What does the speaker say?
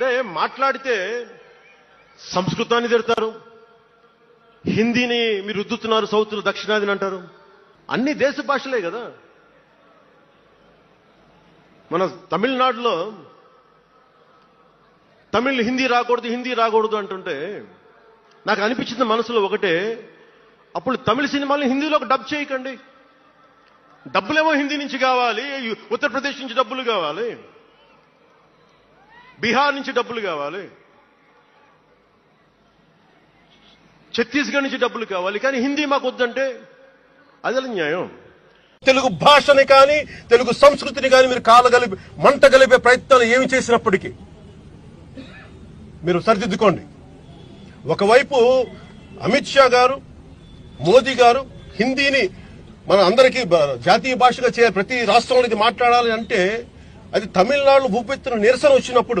అంటే మాట్లాడితే సంస్కృతాన్ని తిడతారు. హిందీని మీరు రుద్దుతున్నారు సౌత్లో దక్షిణాదిని అంటారు. అన్ని దేశ భాషలే కదా. మన తమిళనాడులో తమిళ్ హిందీ రాకూడదు హిందీ రాకూడదు అంటుంటే నాకు అనిపించింది మనసులో ఒకటే అప్పుడు తమిళ సినిమాలను హిందీలోకి డబ్ చేయకండి. డబ్బులేమో హిందీ నుంచి కావాలి ఉత్తరప్రదేశ్ నుంచి డబ్బులు కావాలి. బీహార్ నుంచి డబ్బులు కావాలి. ఛత్తీస్గఢ్ నుంచి డబ్బులు కావాలి. కానీ హిందీ మాకు వద్దంటే అది న్యాయం? తెలుగు భాషని కానీ తెలుగు సంస్కృతిని కానీ మీరు కాలగలిపి మంట గలిపే ప్రయత్నాలు ఏమి చేసినప్పటికీ మీరు సరిదిద్దుకోండి. ఒకవైపు అమిత్ షా గారు మోదీ గారు హిందీని మన అందరికీ జాతీయ భాషగా చేయాలి ప్రతి రాష్ట్రంలో ఇది మాట్లాడాలి అంటే అది తమిళనాడు భూపెత్తున నిరసన వచ్చినప్పుడు